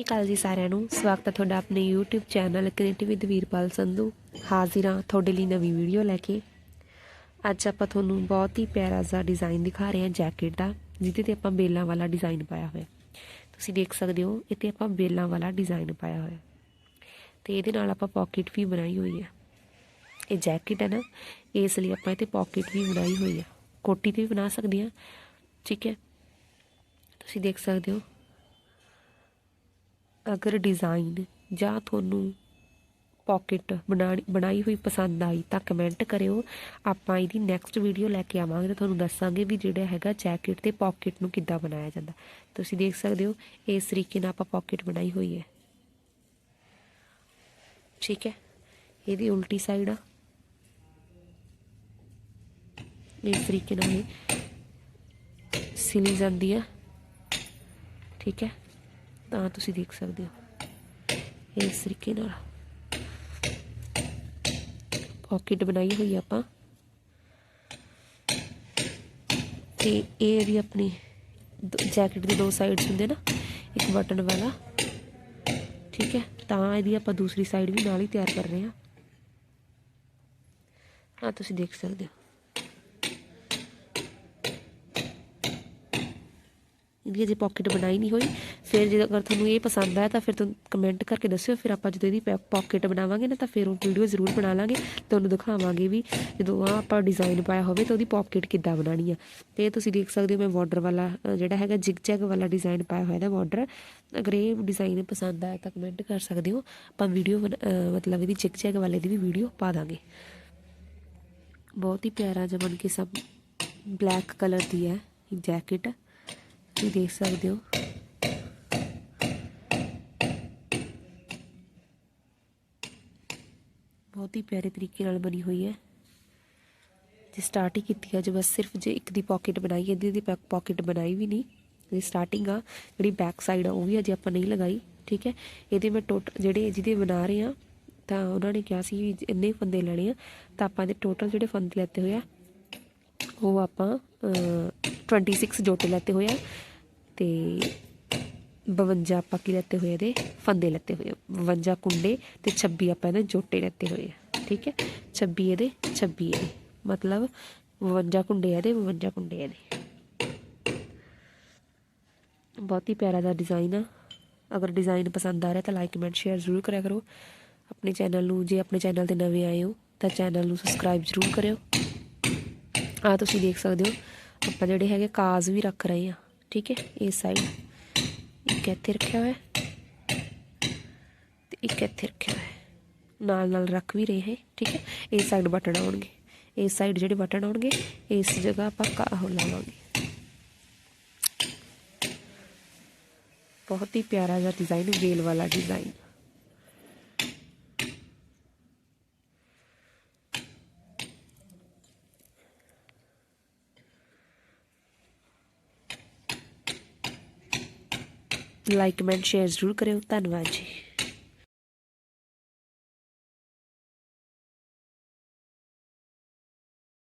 ਸ਼੍ਰੀ ਅਕਾਲ ਜੀ ਸਾਰਿਆਂ ਨੂੰ। ਸਵਾਗਤ ਹੈ ਤੁਹਾਡਾ ਆਪਣੇ YouTube channel creative with Veerpal Sandhu. ਹਾਜ਼ਰ ਹਾਂ ਤੁਹਾਡੇ ਲਈ ਨਵੀਂ ਵੀਡੀਓ ਲੈ ਕੇ। ਅੱਜ ਆਪਾਂ ਤੁਹਾਨੂੰ ਬਹੁਤ ਹੀ ਪਿਆਰਾ ਜਿਹਾ ਡਿਜ਼ਾਈਨ ਦਿਖਾ ਰਹੇ ਹਾਂ ਜੈਕਟ ਦਾ, ਜਿਹਦੇ ਤੇ ਆਪਾਂ ਬੇਲਾਂ ਵਾਲਾ ਡਿਜ਼ਾਈਨ ਪਾਇਆ ਹੋਇਆ। ਤੁਸੀਂ ਦੇਖ ਸਕਦੇ ਹੋ, ਇੱਥੇ ਆਪਾਂ ਬੇਲਾਂ ਵਾਲਾ ਡਿਜ਼ਾਈਨ ਪਾਇਆ ਹੋਇਆ। ਤੇ ਇਹਦੇ ਨਾਲ ਆਪਾਂ ਪਾਕਟ ਵੀ ਬਣਾਈ ਹੋਈ ਹੈ। ਇਹ ਜੈਕਟ ਹੈ ਨਾ, ਇਸ ਲਈ ਆਪਾਂ ਇੱਥੇ ਪਾਕਟ ਵੀ ਬਣਾਈ ਹੋਈ ਹੈ। ਕੋਟੀ ਤੇ ਵੀ ਬਣਾ ਸਕਦੇ ਹਾਂ, ਠੀਕ ਹੈ। ਤੁਸੀਂ ਦੇਖ ਸਕਦੇ ਹੋ ਅਗਰ ਡਿਜ਼ਾਈਨ ਜਾਂ ਤੁਹਾਨੂੰ ਪਾਕਟ ਬਣਾਣੀ, ਬਣਾਈ ਹੋਈ ਪਸੰਦ ਆਈ ਤਾਂ ਕਮੈਂਟ ਕਰਿਓ। ਆਪਾਂ ਇਹਦੀ ਨੈਕਸਟ ਵੀਡੀਓ ਲੈ ਕੇ ਆਵਾਂਗੇ ਤਾਂ ਤੁਹਾਨੂੰ ਦੱਸਾਂਗੇ ਵੀ ਜਿਹੜਾ ਹੈਗਾ ਜੈਕਟ ਤੇ ਪਾਕਟ ਨੂੰ ਕਿੱਦਾਂ ਬਣਾਇਆ ਜਾਂਦਾ। ਤੁਸੀਂ ਦੇਖ ਸਕਦੇ ਹੋ, ਇਸ ਤਰੀਕੇ ਨਾਲ ਆਪਾਂ ਪਾਕਟ ਬਣਾਈ ਹੋਈ ਹੈ। ਠੀਕ ਹੈ? ਇਹਦੀ ਉਲਟੀ ਸਾਈਡ ਆ। ਇਸ ਤਰੀਕੇ ਨਾਲ ਇਹ ਸਿਲੀ ਜਾਂਦੀ ਆ। ਠੀਕ ਹੈ? ਤਾਂ ਤੁਸੀਂ ਦੇਖ ਸਕਦੇ ਹੋ। ਇਸ ਤਰੀਕੇ ਨਾਲ ਪਾਕਟ ਬਣਾਈ ਹੋਈ ਆਪਾਂ। ਤੇ ਇਹ ਵੀ ਆਪਣੀ ਜੈਕਟ ਦੇ ਦੋ ਸਾਈਡਸ ਹੁੰਦੇ ਨਾ, ਇੱਕ ਬਟਨ ਵਾਲਾ। ਠੀਕ ਹੈ, ਤਾਂ ਇਹਦੀ ਆਪਾਂ ਦੂਸਰੀ ਸਾਈਡ ਵੀ ਨਾਲ ਹੀ ਤਿਆਰ ਕਰ ਰਹੇ ਹਾਂ। ਆ ਤੁਸੀਂ ਦੇਖ ਸਕਦੇ ਹੋ। ਇਹਦੀ ਅਜੇ ਪਾਕਟ ਬਣਾਈ ਨਹੀਂ ਹੋਈ। ਫਿਰ ਜੇ ਅਗਰ ਤੁਹਾਨੂੰ ਇਹ ਪਸੰਦ ਆਇਆ ਤਾਂ ਫਿਰ ਤੁਸੀਂ ਕਮੈਂਟ ਕਰਕੇ ਦੱਸਿਓ। ਫਿਰ ਆਪਾਂ ਜਦੋਂ ਇਹਦੀ ਪਾਕਟ ਬਣਾਵਾਂਗੇ ਨਾ ਤਾਂ ਫਿਰ ਉਹ ਵੀਡੀਓ ਜ਼ਰੂਰ ਬਣਾ ਲਾਂਗੇ। ਤੁਹਾਨੂੰ ਦਿਖਾਵਾਂਗੇ ਵੀ ਜਦੋਂ ਆ ਆਪਾਂ ਡਿਜ਼ਾਈਨ ਪਾਇਆ ਹੋਵੇ ਤਾਂ ਉਹਦੀ ਪਾਕਟ ਕਿੱਦਾਂ ਬਣਾਣੀ ਆ। ਤੇ ਤੁਸੀਂ ਦੇਖ ਸਕਦੇ ਹੋ ਮੈਂ ਬਾਰਡਰ ਵਾਲਾ ਜਿਹੜਾ ਹੈਗਾ ਜਿਗ ਜੈਗ ਵਾਲਾ ਡਿਜ਼ਾਈਨ ਪਾਇਆ ਹੋਇਆ ਇਹਦਾ ਬਾਰਡਰ ਅਗਰ ਇਹ ਡਿਜ਼ਾਈਨ ਪਸੰਦ ਆਇਆ ਤਾਂ ਕਮੈਂਟ ਕਰ ਸਕਦੇ ਹੋ। ਆਪਾਂ ਵੀਡੀਓ ਮਤਲਬ ਇਹਦੀ ਜਿਗ ਜੈਗ ਵਾਲੇ ਦੀ ਵੀ ਵੀਡੀਓ ਪਾ ਦਾਂਗੇ। ਬਹੁਤ ਹੀ ਪਿਆਰਾ ਜਿਹਾ ਬਣ ਕੇ ਸਭ ਬਲੈਕ ਕਲਰ ਦੀ ਹੈ ਇਹ ਜੈਕਟ ਤੁਸੀਂ ਦੇਖ ਸਕਦੇ ਹੋ। ਬਹੁਤ ਹੀ ਪਿਆਰੇ ਤਰੀਕੇ ਨਾਲ ਬਣੀ ਹੋਈ ਹੈ। ਜੇ ਸਟਾਰਟ ਹੀ ਕੀਤੀ ਹੈ ਜੋ ਬਸ ਸਿਰਫ ਜੇ ਇੱਕ ਦੀ ਪਾਕਟ ਬਣਾਈ ਹੈ ਇਹਦੀ ਦੀ ਪਾਕਟ ਬਣਾਈ ਵੀ ਨਹੀਂ। ਇਹ ਸਟਾਰਟਿੰਗ ਆ ਜਿਹੜੀ ਬੈਕ ਸਾਈਡ ਆ ਉਹ ਵੀ ਅਜੇ ਆਪਾਂ ਨਹੀਂ ਲਗਾਈ ਠੀਕ ਹੈ? ਇਹਦੇ ਮੈਂ ਟੋਟਲ ਜਿਹੜੇ ਜਿਹਦੇ ਬਣਾ ਰਹੇ ਆ ਤਾਂ ਉਹਨਾਂ ਨੇ ਕਿਹਾ ਸੀ ਵੀ ਇੰਨੇ ਫੰਦੇ ਲੈਣੇ ਆ ਤਾਂ ਆਪਾਂ ਦੇ ਟੋਟਲ ਜਿਹੜੇ ਫੰਦੇ ਲੈਤੇ ਹੋਏ ਆ ਉਹ ਆਪਾਂ ਅ, 26 ਜੋਟੇ ਲੈਤੇ ਹੋਏ ਆ। ਤੇ 52 ਆਪਾਂ ਕੀ ਲੈਤੇ ਹੋਏ ਇਹਦੇ? ਫੰਦੇ ਲੈਤੇ ਹੋਏ ਆ। 52 ਕੁੰਡੇ ਤੇ 26 ਆਪਾਂ ਇਹਦੇ ਜੋਟੇ ਲੈਤੇ ਹੋਏ ਆ। ਠੀਕ ਹੈ? 26 ਇਹਦੇ 26 ਇਹਦੇ। ਮਤਲਬ 52 ਕੁੰਡੇ ਇਹਦੇ 52 ਕੁੰਡੇ ਇਹਦੇ। ਬਹੁਤ ਹੀ ਪਿਆਰਾ ਦਾ ਡਿਜ਼ਾਈਨ ਆ। ਅਗਰ ਡਿਜ਼ਾਈਨ ਪਸੰਦ ਆ ਰਿਹਾ ਤਾਂ ਲਾਈਕ ਕਮੈਂਟ ਸ਼ੇਅਰ ਜ਼ਰੂਰ ਕਰਿਆ ਕਰੋ। ਆਪਣੇ ਚੈਨਲ ਨੂੰ, ਜੇ ਆਪਣੇ ਚੈਨਲ ਤੇ ਨਵੇਂ ਆਏ ਹੋ, ਤਾਂ ਚੈਨਲ ਨੂੰ ਸਬਸਕ੍ਰਾਈਬ ਜ਼ਰੂਰ ਕਰਿਓ। ਆ ਤੁਸੀਂ ਦੇਖ ਸਕਦੇ ਹੋ। ਆਪਾਂ ਜਿਹੜੇ ਹੈਗੇ ਕਾਜ਼ ਵੀ ਰੱਖ ਰਹੇ ਆ ਠੀਕ ਹੈ ਇਸ ਸਾਈਡ ਇੱਕ ਇੱਥੇ ਰੱਖਿਆ ਹੋਇਆ ਤੇ ਇੱਕ ਇੱਥੇ ਰੱਖਿਆ ਹੋਇਆ ਨਾਲ ਨਾਲ ਰੱਖ ਵੀ ਰਹੇ ਹੈ ਠੀਕ ਹੈ ਇਸ ਸਾਈਡ ਬਟਨ ਆਉਣਗੇ ਇਸ ਸਾਈਡ ਜਿਹੜੇ ਬਟਨ ਆਉਣਗੇ ਇਸ ਜਗ੍ਹਾ ਆਪਾਂ ਕਾ- ਉਹ ਲਾਵਾਂਗੇ ਬਹੁਤ ਹੀ ਪਿਆਰਾ ਜਿਹਾ ਡਿਜ਼ਾਈਨ ਵੇਲ ਵਾਲਾ ਡਿਜ਼ਾਈਨ ਲਾਈਕ ਕਮੈਂਟ ਸ਼ੇਅਰ ਜ਼ਰੂਰ ਕਰਿਓ। ਧੰਨਵਾਦ ਜੀ।